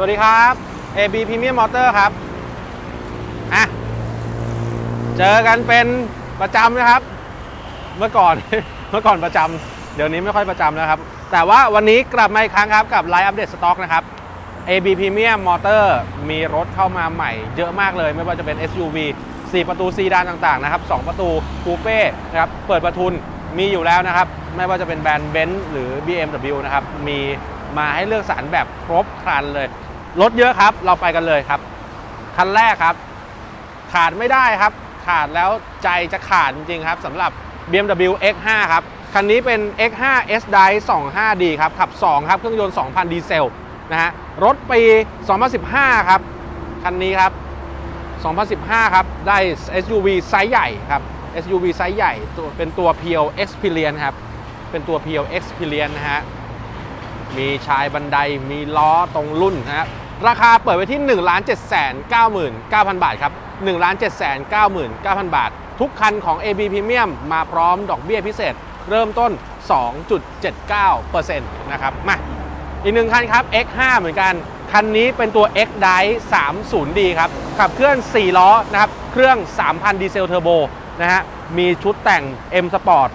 สวัสดีครับ AB Premium Motor ครับ อะ เจอกันเป็นประจำนะครับ เมื่อก่อน เมื่อก่อนประจำ เดี๋ยวนี้ไม่ค่อยประจำนะครับ แต่ว่าวันนี้กลับมาอีกครั้งครับกับไลฟ์อัปเดตสต็อกนะครับ AB Premium Motor มีรถเข้ามาใหม่เยอะมากเลย ไม่ว่าจะเป็น SUV 4 ประตูซีดานต่างๆนะครับ 2 ประตูคูเป้นะครับ เปิดประทุนมีอยู่แล้วนะครับ ไม่ว่าจะเป็นแบรนด์เบนซ์หรือ BMW นะครับ มีมาให้เลือกสรรแบบครบครันเลย รถเยอะครับ เราไปกันเลยครับ คันแรกครับ ขาดไม่ได้ครับ ขาดแล้วใจจะขาดจริงๆครับสำหรับ BMW X5 ครับ คันนี้เป็น X5 S Drive 25D ครับ ขับ 2 ครับ เครื่องยนต์ 2,000 ดีเซลนะฮะ รถปี 2015 ครับ คันนี้ครับ 2015 ครับ ได้ SUV ไซส์ใหญ่ครับ SUV ไซส์ใหญ่ตัวเป็นตัว p l Experience ครับ เป็นตัว p l Experience นะฮะ มีชายบันได มีล้อตรงรุ่นนะครับ ราคาเปิดไว้ที่1 7 9 9 0 0 0 บาทครับ1 7 9 9 0 0 0 บาท ทุกคันของ AB Premium มาพร้อมดอกเบี้ยพิเศษ เริ่มต้น 2.79%นะครับ มา อีกหนึ่งคันครับ X5 เหมือนกัน คันนี้เป็นตัว X Drive 30D ครับ ขับเคลื่อน 4 ล้อนะครับ เครื่อง 3,000 ดีเซลเทอร์โบนะฮะ มีชุดแต่ง M Sport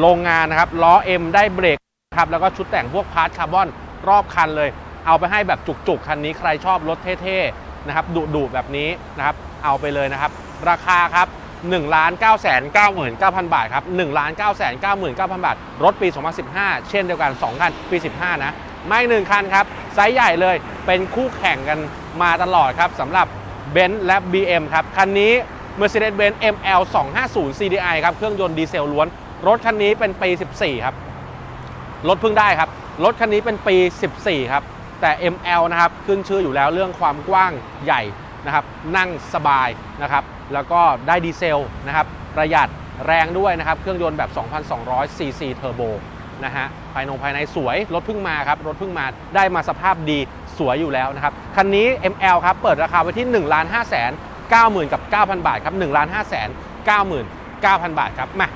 โรงงานนะครับ ล้อ M ได้เบรกครับ แล้วก็ชุดแต่งพวกพาร์ทคาร์บอนรอบคันเลย เอาไปให้แบบจุกๆ คันนี้ใครชอบรถเท่ๆนะครับดุๆแบบนี้นะครับเอาไปเลยนะครับ ราคาครับ1 9 9 9 9 0 0 0บาทครับ1 9 9 9 9 0 0บาท รถปี 2015 เช่นเดียวกัน 2 คัน ปี 15 นะ ไม่หนึ่งคันครับไซส์ใหญ่เลยเป็นคู่แข่งกันมาตลอดครับสำหรับ b e n z และ BM ครับ คันนี้ Mercedes-Benz ML 250 CDI ครับ เครื่องยนต์ดีเซลล้วน รถคันนี้เป็นปี 14 ครับ รถเพิ่งได้ครับ รถคันนี้เป็นปี 14 ครับ แต่ ML นะครับขึ้นชื่ออยู่แล้วเรื่องความกว้างใหญ่นะครับนั่งสบายนะครับแล้วก็ได้ดีเซลนะครับประหยัดแรงด้วยนะครับ เครื่องยนต์แบบ 2,200 cc เทอร์โบนะฮะภายนงภายในสวย รถเพิ่งมาครับ รถเพิ่งมาได้มาสภาพดีสวยอยู่แล้วนะครับ คันนี้ ML ครับ เปิดราคาไว้ที่1 5 9 0 0 0กับ 9,000 บาทครับ1 5 9 9 9,000 บาทครับ มา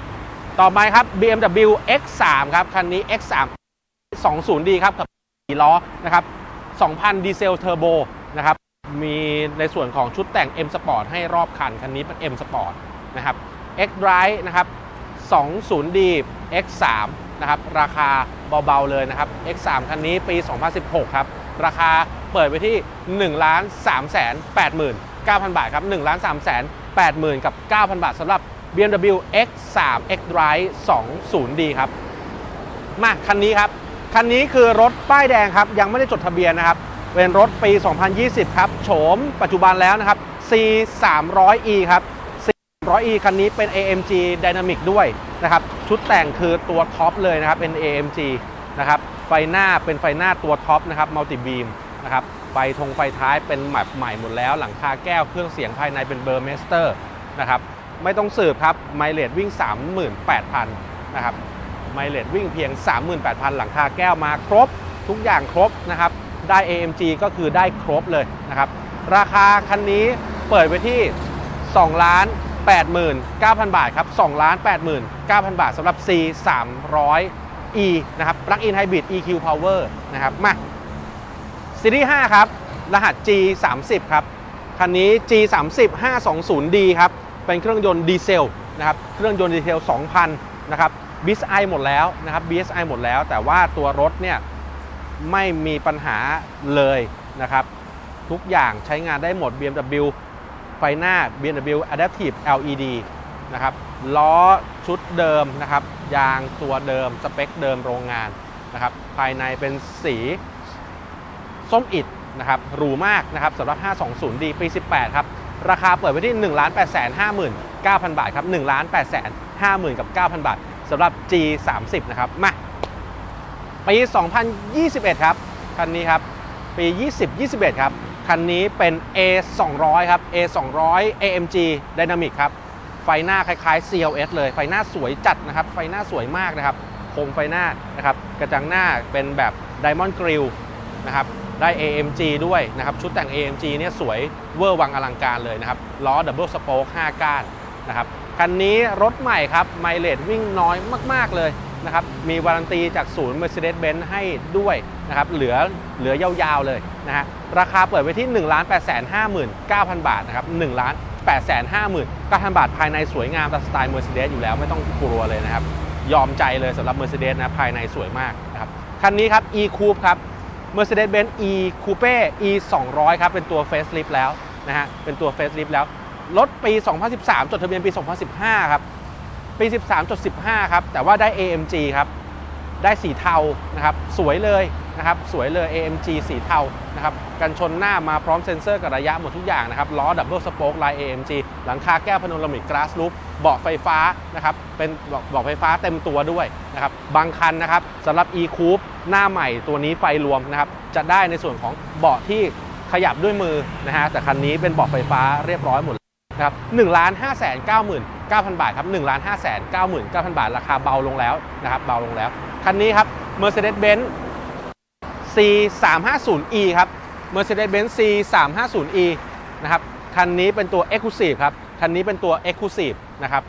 ต่อไปครับ BMW X3 ครับ คันนี้ X3 20D ครับกับ 4ล้อนะครับ 2,000 ดีเซลเทอร์โบนะครับ มีในส่วนของชุดแต่ง M Sport ให้รอบคัน คันนี้เป็น M Sport นะครับ X Drive นะครับ 20D X3 นะครับราคาเบาๆเลยนะครับ X3 คันนี้ปี 2016 ครับ ราคาเปิดไปที่ 1 3 8 9,000 บาทครับ 1 3 8 0 0 0 กับ 9,000 บาทสำหรับ BMW X3 X Drive 20D ครับ มาคันนี้ครับ คันนี้คือรถป้ายแดงครับ ยังไม่ได้จดทะเบียนนะครับ เป็นรถปี 2020 ครับ โฉมปัจจุบันแล้วนะครับ C 3 0 0 E ครับ C 3 0 0 E คันนี้เป็น AMG Dynamic ด้วยนะครับ ชุดแต่งคือตัวท็อปเลยนะครับ เป็น AMG นะครับ ไฟหน้าเป็นไฟหน้าตัวท็อปนะครับ มัลติบีมนะครับ ไฟทงไฟท้ายเป็นแบบใหม่หมดแล้ว หลังคาแก้วเครื่องเสียงภายในเป็นเบอร์เมสเตอร์นะครับ ไม่ต้องสืบครับ ไมเลดวิ่ง 38,000 นะครับ ไมเลดวิ่งเพียง 38,000 หลังคาแก้วมาครบ ทุกอย่างครบนะครับ ได้ AMG ก็คือได้ครบเลยนะครับ ราคาคันนี้เปิดไปที่2ล้าน89,000 บาทครับ2ล้าน89,000 บาทสำหรับ C 300 E นะครับ Plug-in Hybrid EQ Power นะครับ มาซีรีส์5ครับ รหัส G 3 0ครับ คันนี้ G 3 0 520D ครับ เป็นเครื่องยนต์ดีเซลนะครับ เครื่องยนต์ดีเซล 2,000 นะครับ BSI หมดแล้วนะครับ BSI หมดแล้ว แต่ว่าตัวรถเนี่ยไม่มีปัญหาเลยนะครับ ทุกอย่างใช้งานได้หมด BMW ไฟหน้า BMW Adaptive LED นะครับล้อชุดเดิมนะครับ ยางตัวเดิมสเปคเดิมโรงงานนะครับ ภายในเป็นสีส้มอิดนะครับหรูมากนะครับสำหรับ 520D ปี 18 ครับ ราคาเปิดไว้ที่ 1 8 5 9 0 0บาทครับ 1 8 5 0 0 0กับ 9,000 บาท สำหรับ G 3 0 นะครับ มา ปี 2021 ครับ คันนี้ครับ ปี 2021 ครับ คันนี้เป็น A 200 ครับ A 200 AMG Dynamic ครับ ไฟหน้าคล้ายๆ CLS เลย ไฟหน้าสวยจัดนะครับ ไฟหน้าสวยมากนะครับโคมไฟหน้านะครับ กระจังหน้าเป็นแบบ Diamond Grill นะครับได้ AMG ด้วยนะครับ ชุดแต่ง AMG เนี่ยสวยเวอร์วังอลังการเลยนะครับ ล้อ Double Spoke 5ก้านนะครับ คันนี้รถใหม่ครับไมเลดวิ่งน้อยมาก ๆ เลยนะครับ มีวารันตีจากศูนย์ Mercedes-Benz ให้ด้วยนะครับ เหลือเหลือยาวๆเลยนะฮะ ราคาเปิดไว้ที่ 1 8 5 9 0 0 0 บาทนะครับ1 8 5 9 0 0 บาท ภายในสวยงามตามสไตล์ Mercedes อยู่แล้วไม่ต้องกลัวเลยนะครับ ยอมใจเลยสำหรับ Mercedes นะ ภายในสวยมากนะครับ คันนี้ครับ E Coupe ครับ Mercedes-Benz E Coupe E 200ครับ เป็นตัว facelift แล้วนะฮะ เป็นตัว facelift แล้ว รถปี 2013 จดทะเบียนปี 2015 ครับ ปี 13.15 ครับ แต่ว่าได้ AMG ครับ ได้สีเทานะครับ สวยเลยนะครับ สวยเลย AMG สีเทานะครับ กันชนหน้ามาพร้อมเซ็นเซอร์กับระยะหมดทุกอย่างนะครับ ล้อดับเบิลสโป๊กลาย AMG หลังคาแก้วพาโนรามิกกราสลูปเบาะไฟฟ้านะครับ เป็นเบาะไฟฟ้าเต็มตัวด้วยนะครับ บางคันนะครับสำหรับ E Coupe หน้าใหม่ตัวนี้ไฟรวมนะครับ จะได้ในส่วนของเบาะที่ขยับด้วยมือนะฮะ แต่คันนี้เป็นเบาะไฟฟ้าเรียบร้อยหมด นะครับ1ล้าน5 9 9 9 0 0บาทครับ1ล้าน5 9 9 9 0 0บาท ราคาเบาลงแล้วนะครับเบาลงแล้ว คันนี้ครับ Mercedes-Benz C 3 5 0 E ครับ Mercedes-Benz C 3 5 0 E นะครับคันนี้เป็นตัว Exclusive ครับ คันนี้เป็นตัว Exclusive นะครับ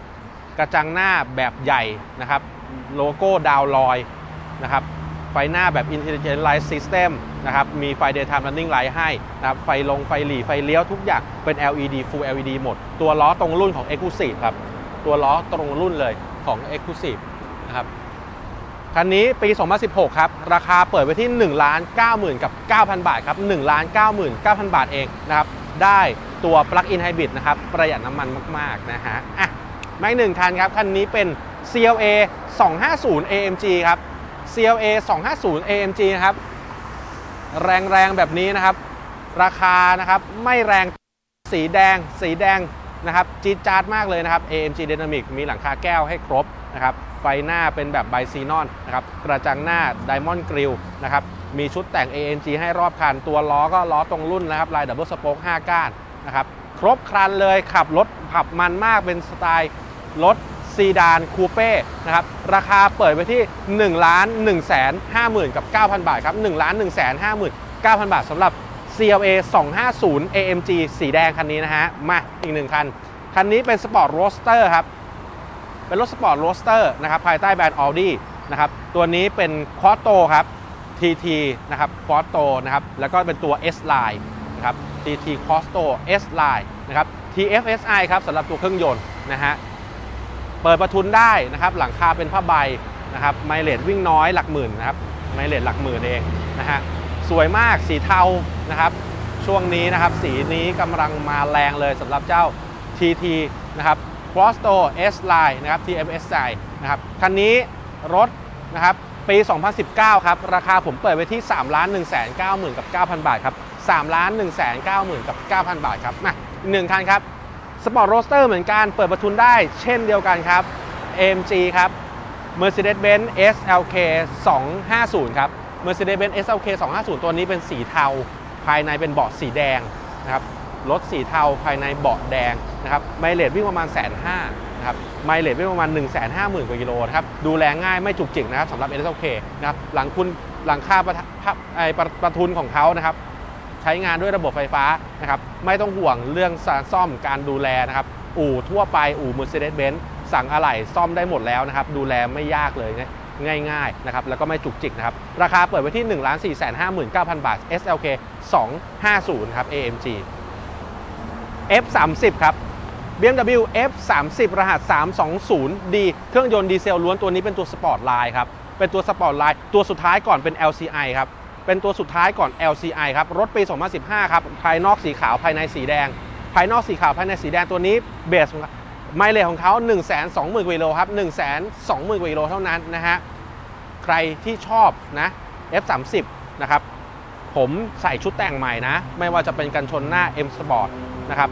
กระจังหน้าแบบใหญ่นะครับ โลโก้ดาวลอยนะครับ ไฟหน้าแบบ Intelligent Light System นะครับ มีไฟ Daytime Running Light ให้นะครับ ไฟลง ไฟหลีไฟเลี้ยวทุกอย่างเป็น LED Full LED หมด ตัวล้อตรงรุ่นของ Exclusive ครับ ตัวล้อตรงรุ่นเลยของ Exclusive นะครับ คันนี้ปี 2016 ครับ ราคาเปิดไว้ที่ 1 9 0 0 0 0 กับ 9,000 บาทครับ 1 9 9 9 0 0 บาทเองนะครับ ได้ตัว Plug-in Hybrid นะครับ ประหยัดน้ำมันมาก ๆ นะฮะ อะไมาอีกหนึ่งคันครับ คันนี้เป็น CLA 250 AMG ครับ CLA 250 AMG นะครับ แรงๆแบบนี้นะครับ ราคานะครับไม่แรงสีแดง สีแดงนะครับจี๊ดจ๊าดมากเลยนะครับ AMG Dynamic มีหลังคาแก้วให้ครบนะครับ ไฟหน้าเป็นแบบไบซีนอนนะครับ กระจังหน้า Diamond Grill นะครับ มีชุดแต่ง AMG ให้รอบคัน ตัวล้อก็ล้อตรงรุ่นนะครับลายดับเบิลสโป๊ก5ก้านนะครับ ครบครันเลยขับรถขับมันมากเป็นสไตล์รถ ซีดานคูเป้นะครับราคาเปิดไปที่1ล้าน1แสน50,000กับ 9,000 บาทครับ1ล้าน1แสน50,000 9,000 บาทสำหรับ CLA 250 AMG สีแดงคันนี้นะฮะ มาอีกหนึ่งคัน คันนี้เป็นสปอร์ตโรสเตอร์ครับ เป็นรถสปอร์ตโรสเตอร์นะครับภายใต้แบรนด์ Audi นะครับตัวนี้เป็นคอ s โตครับ TT นะครับคอ s โตนะครับแล้วก็เป็นตัว S Line นะครับ TT c o s t o S Line นะครับ TFSI ครับสำหรับตัวเครื่องยนต์นะฮะ เปิดประทุนได้นะครับ หลังคาเป็นผ้าใบนะครับ ไมเลดวิ่งน้อยหลักหมื่นนะครับ ไมเลดหลักหมื่นเองนะฮะ สวยมากสีเทานะครับ ช่วงนี้นะครับ สีนี้กำลังมาแรงเลยสำหรับเจ้า TT นะครับ Cross t o S Line นะครับ TFSI นะครับ คันนี้รถนะครับปี 2019 ครับ ราคาผมเปิดไว้ที่ 3 ล้าน 1 9 0 0 0 กับ 9,000 บาทครับ3ล้าน 1 9 0 0 0 กับ 9,000 บาทครับมาหนึ่งคันครับ สปอร์ตโรสเตอร์เหมือนกันเปิดประทุนได้เช่นเดียวกันครับ AMG ครับ Mercedes-Benz SLK 250 ครับ Mercedes-Benz SLK 250 ตัวนี้เป็นสีเทา ภายในเป็นเบาะสีแดงนะครับรถสีเทาภายในเบาะแดงนะครับไมเลจวิ่งประมาณแสนห้านะครับไมเลจวิ่งประมาณ 1 5 0 0 0 0กว่ากิโลนะครับดูแลง่ายไม่จุกจิกนะครับสำหรับ SLK นะครับหลังคุณหลังค่าประทะพะไอประประทุนของเขานะครับ ใช้งานด้วยระบบไฟฟ้านะครับไม่ต้องห่วงเรื่องซ่อมการดูแลนะครับอู่ทั่วไปอู่ Mercedes-Benz สั่งอะไหล่ซ่อมได้หมดแล้วนะครับดูแลไม่ยากเลยง่ายๆนะครับแล้วก็ไม่จุกจิกนะครับราคาเปิดไว้ที่ 1 4 5 9 0 0 0 บาท SLK 250ครับ AMG F30 ครับ BMW F30 รหัส 320D เครื่องยนต์ดีเซลล้วนตัวนี้เป็นตัวสปอร์ตไลน์ครับ เป็นตัวสปอร์ตไลน์ตัวสุดท้ายก่อนเป็น LCI ครับ เป็นตัวสุดท้ายก่อน LCI ครับ รถปี 2015 ครับ ภายนอกสีขาวภายในสีแดง ภายนอกสีขาวภายในสีแดงตัวนี้เบสไมล์เลจของเขา1 2 0 0 0 0กิโลครับ1 2 0 0 0 0กิโลเท่านั้นนะฮะ ใครที่ชอบนะ F30 นะครับ ผมใส่ชุดแต่งใหม่นะ ไม่ว่าจะเป็นกันชนหน้า M Sport นะครับ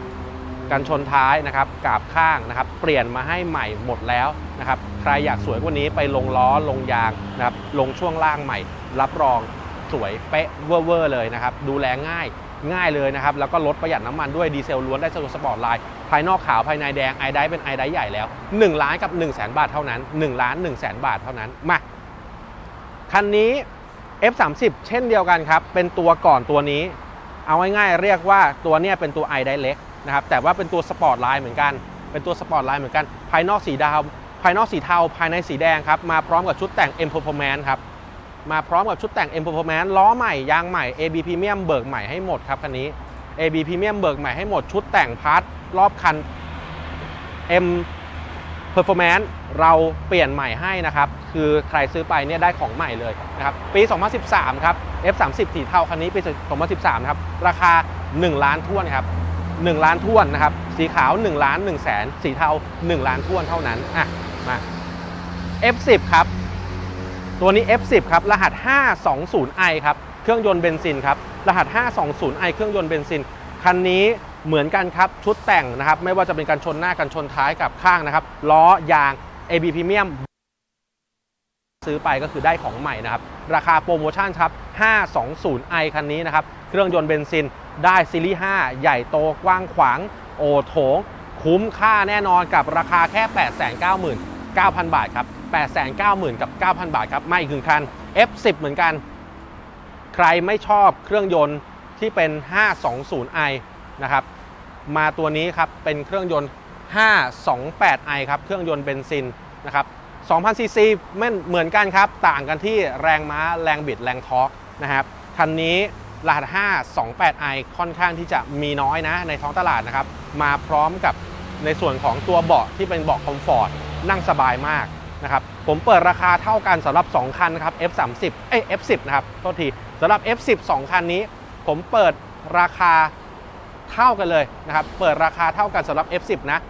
กันชนท้ายนะครับกาบข้างนะครับ เปลี่ยนมาให้ใหม่หมดแล้วนะครับ ใครอยากสวยกว่านี้ไปลงล้อลงยางนะครับ ลงช่วงล่างใหม่ รับรอง สวยเป๊ะเวอร์ๆเลยนะครับ ดูแลง่ายง่ายเลยนะครับ แล้วก็ลดประหยัดน้ำมันด้วยดีเซลล้วนได้สะดวกสปอร์ตไลน์ภายนอกขาวภายในแดงไอได้เป็นไอได้ใหญ่แล้ว1ล้านกับ1 0 0 0 0แบาทเท่านั้น1ล้าน1 0 0 0 0 บาทเท่านั้นมาคันนี้ F30 เช่นเดียวกันครับ เป็นตัวก่อนตัวนี้ เอาง่ายๆเรียกว่าตัวเนี้ยเป็นตัว i d i เล็กนะครับแต่ว่าเป็นตัวสปอร์ตไลน์เหมือนกัน เป็นตัวสปอร์ตไลน์เหมือนกัน ภายนอกสีดภายนอกสีเทาภายในสีแดงครับมาพร้อมกับชุดแต่ง M Performance ครับ มาพร้อมกับชุดแต่ง M Performance ล้อใหม่ ยางใหม่ AB Premium เบิกใหม่ให้หมดครับคันนี้ AB Premium เบิกใหม่ให้หมดชุดแต่งพาร์ทรอบคัน M Performance เราเปลี่ยนใหม่ให้นะครับ คือใครซื้อไปเนี่ยได้ของใหม่เลยนะครับ ปี 2013 ครับ F30 สีเทาคันนี้ปี 2013ครับ ราคา 1 ล้านท้วนครับ 1 ล้านท้วนนะครับ สีขาว 1 ล้าน1แสน สีเทา 1 ล้านท้วนเท่านั้น อะ มา F10 ครับ ตัวนี้ F10 ครับ รหัส 520i ครับ เครื่องยนต์เบนซินครับ รหัส 520i เครื่องยนต์เบนซิน คันนี้เหมือนกันครับ ชุดแต่งนะครับ ไม่ว่าจะเป็นการชนหน้ากันชนท้ายกับข้างนะครับ ล้อยาง AB Premium ซื้อไปก็คือได้ของใหม่นะครับ ราคาโปรโมชั่นครับ 520i คันนี้นะครับ เครื่องยนต์เบนซิน ได้ซีรีส์ 5 ใหญ่โตกว้างขวาง โอโถง คุ้มค่าแน่นอนกับราคาแค่ 899,000 บาทครับ 890,000 กับ 9,000 บาทครับมาอีกหนึ่งคัน F10 เหมือนกัน ใครไม่ชอบเครื่องยนต์ที่เป็น 520i นะครับ มาตัวนี้ครับ เป็นเครื่องยนต์ 528i ครับ เครื่องยนต์เบนซินนะครับ 2,000ซีซีไม่เหมือนกันครับ ต่างกันที่แรงม้า แรงบิด แรงทอร์กนะครับ คันนี้รหัส 528i ค่อนข้างที่จะมีน้อยนะ ในท้องตลาดนะครับ มาพร้อมกับในส่วนของตัวเบาะที่เป็นเบาะคอมฟอร์ต นั่งสบายมาก นะครับผมเปิดราคาเท่ากันสำหรับ 2 คันครับ F30 เอ้ย F10 นะครับโทษทีสำหรับ F10 2 คันนี้ ผมเปิดราคาเท่ากันเลยนะครับเปิดราคาเท่ากันสำหรับ F10 นะ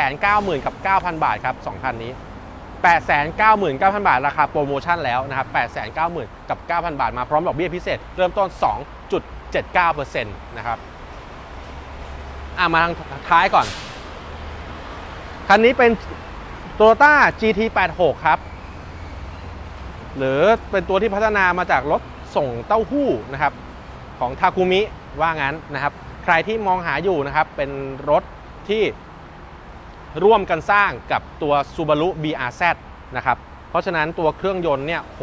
890,000กับ9,000 บาทครับ2คันนี้ 899,000 บาท ราคาโปรโมชั่นแล้วนะครับ890,000 กับ 9,000 บาท มาพร้อมดอกเบี้ยพิเศษ เริ่มต้น 2.79%นะครับอะมาทางท้ายก่อน คันนี้เป็น Toyota GT86 ครับ หรือเป็นตัวที่พัฒนามาจากรถส่งเต้าหู้นะครับ ของทาคุมิว่างั้นนะครับ ใครที่มองหาอยู่นะครับ เป็นรถที่ร่วมกันสร้างกับตัว Subaru BRZ นะครับ เพราะฉะนั้นตัวเครื่องยนต์เนี่ยโห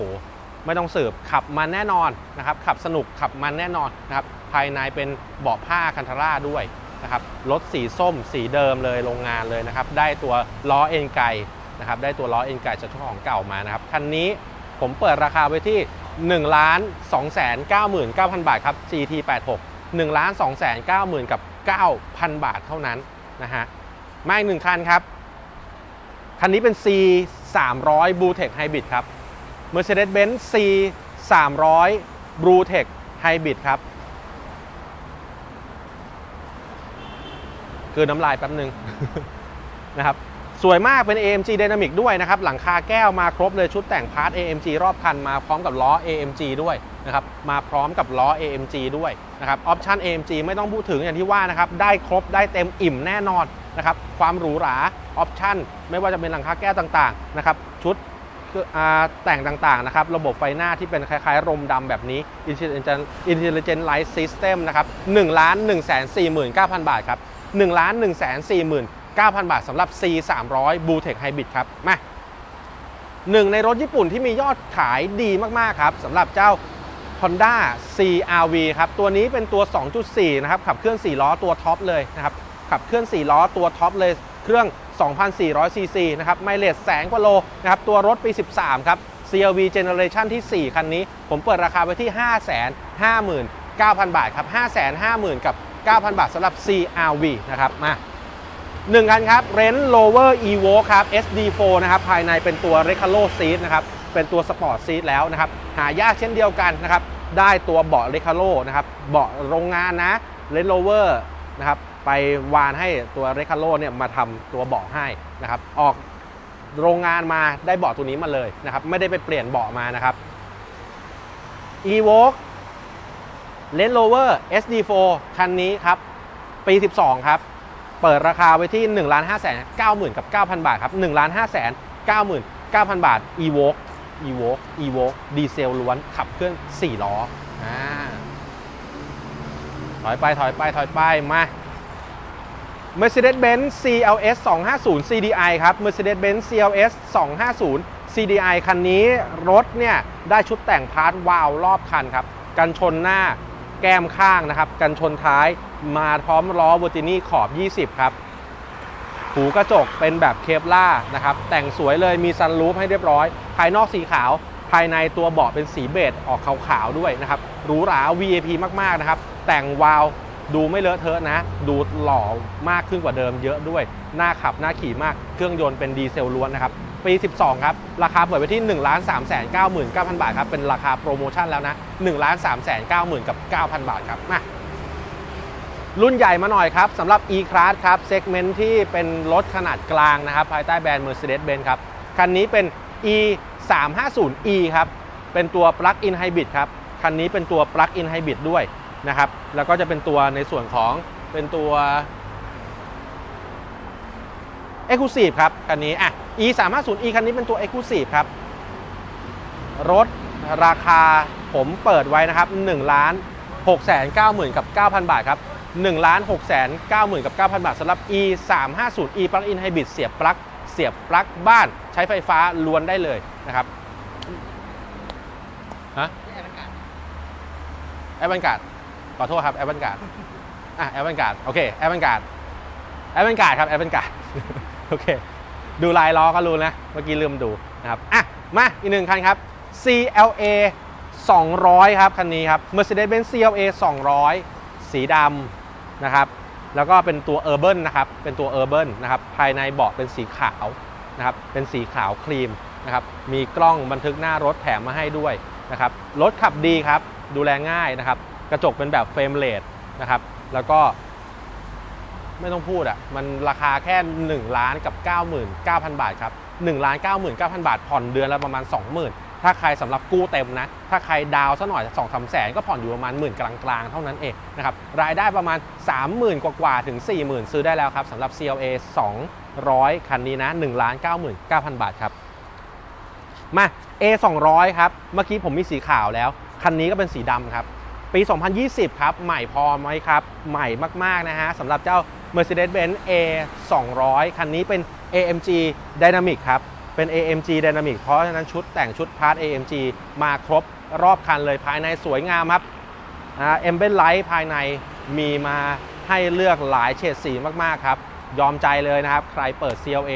ไม่ต้องสืบขับมันแน่นอนนะครับ ขับสนุกขับมันแน่นอนนะครับ ภายในเป็นเบาะผ้าคันธาร่าด้วย นะครับรถสีส้มสีเดิมเลยโรงงานเลยนะครับ ได้ตัวล้อเอ็นไก่นะครับ ได้ตัวล้อเอ็นไก่จากเจ้าของเก่ามานะครับ คันนี้ผมเปิดราคาไว้ที่1ล้าน2 9 9 0 0 0 บาทครับ GT86 1ล้าน2 9 0 0 0กับ9,000 บาทเท่านั้นนะฮะมาอีกหนึ่งคันครับ คันนี้เป็น C 300 Blue Tech Hybrid ครับ Mercedes-Benz C 300 Blue Tech Hybrid ครับ คือน้ำลายแป๊บหนึ่งนะครับสวยมากเป็น AMG Dynamic ด้วยนะครับ หลังคาแก้วมาครบเลยชุดแต่งพาร์ท AMG รอบคันมาพร้อมกับล้อ AMG ด้วยนะครับมาพร้อมกับล้อ AMG ด้วยนะครับออปชั่น AMG ไม่ต้องพูดถึงอย่างที่ว่านะครับได้ครบได้เต็มอิ่มแน่นอนนะครับความหรูหราออปชั่นไม่ว่าจะเป็นหลังคาแก้วต่างๆนะครับชุดแต่งต่างๆนะครับระบบไฟหน้าที่เป็นคล้ายๆ รมดำแบบนี้ Intelligent Intelligent Light System นะครับ1ล้าน1 4 9 0 0 0 บาทครับ 1ล้าน1 4 9,000 บาทสำหรับ C 300 Blue Tech Hybrid ครับ มาหนึ่งในรถญี่ปุ่นที่มียอดขายดีมาก ๆ ครับสำหรับเจ้า Honda CRV ครับ ตัวนี้เป็นตัว 2.4 นะครับ ขับเคลื่อน 4 ล้อตัวท็อปเลยนะครับ ขับเคลื่อน 4 ล้อตัวท็อปเลย เครื่อง 2,400 ซีซีนะครับ ไมเลสแสนกว่าโลนะครับ ตัวรถปี 13 ครับ CRV Generation ที่ 4 คันนี้ ผมเปิดราคาไว้ที่ 559,000 บาทครับ 550,000กับ 9,000 บาทสำหรับ CRV นะครับมาหนึ่งคันครับ Range Rover Evo ครับ SD4 นะครับ ภายในเป็นตัว Recaro Seat นะครับ เป็นตัว Sport Seat แล้วนะครับ หายากเช่นเดียวกันนะครับ ได้ตัวเบาะ Recaro นะครับ เบาะโรงงานนะ Range Rover นะครับ ไปวานให้ตัว Recaro เนี่ยมาทำตัวเบาะให้นะครับ ออกโรงงานมาได้เบาะตัวนี้มาเลยนะครับ ไม่ได้ไปเปลี่ยนเบาะมานะครับ evo Range Rover SD4 คันนี้ครับ ปี 12 ครับ เปิดราคาไว้ที่ 1 5 9 0 0 0 0กับ9,000 บาทครับ 1 5 9 9 0 0 0 บาท Evoque Evoque Evoque ดีเซลล้วนขับเคลื่อน 4 ล้ออถอยไป ถอยไป ถอยไป มา Mercedes-Benz CLS 250 CDI ครับ Mercedes-Benz CLS 250 CDI คันนี้รถเนี่ย ได้ชุดแต่งพาร์ทวาล์วรอบคันครับ กันชนหน้า แก้มข้างนะครับ กันชนท้ายมาพร้อมล้อ v e r t i n i ขอบ 20 ครับ หูกระจกเป็นแบบเคปล่านะครับ แต่งสวยเลยมีซันรูฟให้เรียบร้อย ภายนอกสีขาว ภายในตัวเบาะเป็นสีเบจออกขาวๆด้วยนะครับหรูหรา VIP มากๆนะครับ แต่งวาวดูไม่เลอะเทอะนะ ดูหล่อมากขึ้นกว่าเดิมเยอะด้วย หน้าขับหน้าขี่มาก เครื่องยนต์เป็นดีเซลล้วนนะครับ ปี 12 ครับ ราคาเปิดไว้ที่ 1,399,000 บาทครับ เป็นราคาโปรโมชั่นแล้วนะ 1 3 9 9 0 0 0กับ9,000 บาทครับ มา รุ่นใหญ่มาหน่อยครับสำหรับ e-class ครับ เซกเมนต์ที่เป็นรถขนาดกลางนะครับ ภายใต้แบรนด์ Mercedes-Benz ครับ คันนี้เป็น e 3 5 0 e ครับ เป็นตัว plug-in hybrid ครับ คันนี้เป็นตัว plug-in hybrid ด้วยนะครับ แล้วก็จะเป็นตัวในส่วนของเป็นตัว Exclusive ครับคันนี้อะ e 3 5 0 e คันนี้เป็นตัว Exclusive ครับ รถราคาผมเปิดไว้นะครับ1ล้าน6 9 0 0 0กับ 9,000 บาทครับ1ล้าน6 9 0 0 0 0กับ 9,000 บาทสำหรับ e 3 5 0 e plug-in hybrid เสียบปลั๊กเสียบปลั๊กบ้านใช้ไฟฟ้าล้วนได้เลยนะครับฮะแอปบันการ์ดขอโทษครับแอปบันการ์ดอะแอปบันการ์ดโอเคแอปบันการ์ดแอปบันการ์ดครับแอปบันการ์ด โอเค ดูลายล้อก็รู้นะ เมื่อกี้ลืมดูนะครับ อะ มาอีกหนึ่งคันครับ CLA 200 ครับ คันนี้ครับ Mercedes-Benz CLA 200 สีดำนะครับ แล้วก็เป็นตัว Urban นะครับ เป็นตัว Urban นะครับ ภายในเบาะเป็นสีขาวนะครับ เป็นสีขาวครีมนะครับ มีกล้องบันทึกหน้ารถแถมมาให้ด้วยนะครับ รถขับดีครับ ดูแลง่ายนะครับ กระจกเป็นแบบเฟรมเลสนะครับ แล้วก็ ไม่ต้องพูดอะ่ะ มันราคาแค่1ล้านกับ 99,000 บาทครับ1ล้าน99,000 บาท ผ่อนเดือนละประมาณ 20,000 ถ้าใครสำหรับกู้เต็มนะ ถ้าใครดาวซะหน่อย2 3แสนก็ผ่อนอยู่ประมาณหมื่นกลางๆ เท่านั้นเองนะครับรายได้ประมาณ 30,000 กว่าๆถึง 40,000 ซื้อได้แล้วครับสำหรับ CLA 200 คันนี้นะ1ล้าน99,000 บาทครับมา A 200ครับเมื่อกี้ผมมีสีขาวแล้ว คันนี้ก็เป็นสีดำครับปี 2020 ครับ ใหม่พอไหมครับ ใหม่มาก ๆ นะฮะสำหรับเจ้า Mercedes-Benz A 200 คันนี้เป็น AMG Dynamic ครับ เป็น AMG Dynamic เพราะฉะนั้นชุดแต่งชุดพาร์ท AMG มาครบรอบคันเลยภายในสวยงามครับเอ็มเบนไลท์ภายในมีมาให้เลือกหลายเฉดสีมากๆครับ ยอมใจเลยนะครับ ใครเปิด CLA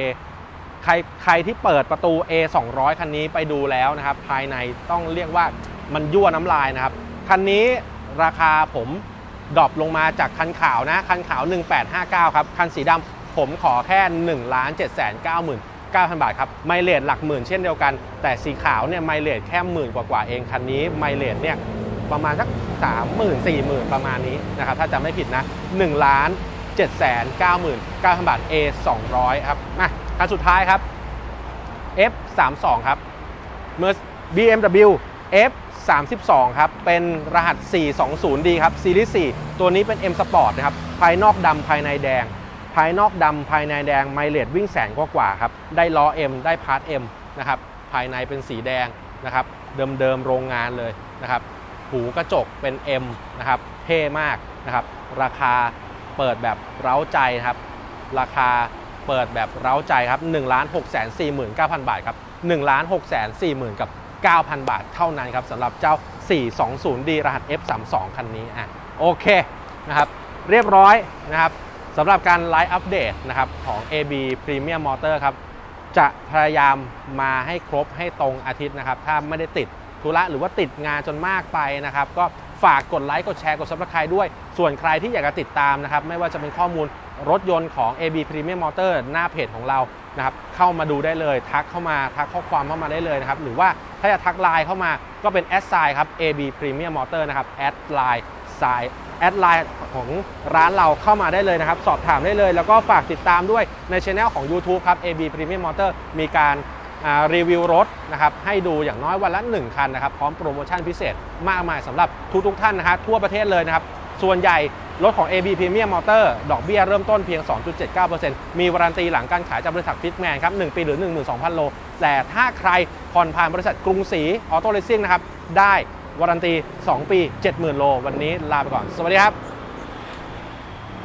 ใครใครที่เปิดประตู A 200คันนี้ไปดูแล้วนะครับ ภายในต้องเรียกว่ามันยั่วน้ำลายนะครับ คันนี้ราคาผม ดรอปลงมาจากคันขาวนะ คันขาว 1859 ครับ คันสีดำผมขอแค่ 1 7 9 9 9,000 บาทครับ ไมเลทหลักหมื่นเช่นเดียวกัน แต่สีขาวเนี่ยไมเลทแค่หมื่นกว่าๆเอง คันนี้ไมเลทเนี่ยประมาณสัก 30,000 40,000 ประมาณนี้นะครับ ถ้าจำไม่ผิดนะ1ล้าน7 9 9 0 0 0บาท A 200ครับมาคันสุดท้ายครับ F 3 2 ครับเมื่อ BMW F 32 ครับ เป็นรหัส 420D ครับซีรีส์4ตัวนี้เป็น M Sport นะครับ ภายนอกดำภายในแดง ภายนอกดำภายในแดง ไมเลดวิ่งแสนกว่าๆครับ ได้ล้อ M ได้พาร์ท M นะครับ ภายในเป็นสีแดงนะครับ เดิมๆโรงงานเลยนะครับ หูกระจกเป็น M นะครับ เท่มากนะครับ ราคาเปิดแบบเร้าใจครับ ราคาเปิดแบบเร้าใจครับ1 6 4 9 0 0 0 บาทครับ1 6 4 0 0 0กับ 9,000 บาทเท่านั้นครับสำหรับเจ้า 420D รหัส F32 คันนี้อะโอเคนะครับเรียบร้อยนะครับสำหรับการไลฟ์อัปเดตนะครับของ AB Premium Motor ครับจะพยายามมาให้ครบให้ตรงอาทิตย์นะครับถ้าไม่ได้ติดธุระหรือว่าติดงานจนมากไปนะครับก็ฝากกดไลค์กดแชร์กด subscribe ด้วย ส่วนใครที่อยากจะติดตามนะครับไม่ว่าจะเป็นข้อมูลรถยนต์ของ AB Premium Motor หน้าเพจของเรา นะครับเข้ามาดูได้เลย ทักเข้ามาทักข้อความเข้ามาได้เลยนะครับหรือว่าถ้าจะทักไลน์เข้ามาก็เป็นแอดไซน์ครับ AB Premium Motor นะครับแอดไลน์ไซน์แอดไลน์ของร้านเราเข้ามาได้เลยนะครับ สอบถามได้เลย แล้วก็ฝากติดตามด้วยในช anel ของ YouTube ครับ AB Premium Motor มีการรีวิวรถนะครับให้ดูอย่างน้อยวันละ 1 คันนะครับ พร้อมโปรโมชั่นพิเศษมากมายสำหรับทุกๆท่านนะฮะทั่วประเทศเลยนะครับ ส่วนใหญ่ รถของ AB Premium Motor ดอกเบี้ยเริ่มต้นเพียง 2.79%มีวารันตีหลังการขายจากบริษัทฟิตแมนครับ 1 ปีหรือ 12,000 โล แต่ถ้าใครผ่อนผ่านบริษัทกรุงศรีออโต้เลสซิ่งนะครับ ได้วารันตี 2 ปี 70,000 โล วันนี้ลาไปก่อน สวัสดีครับ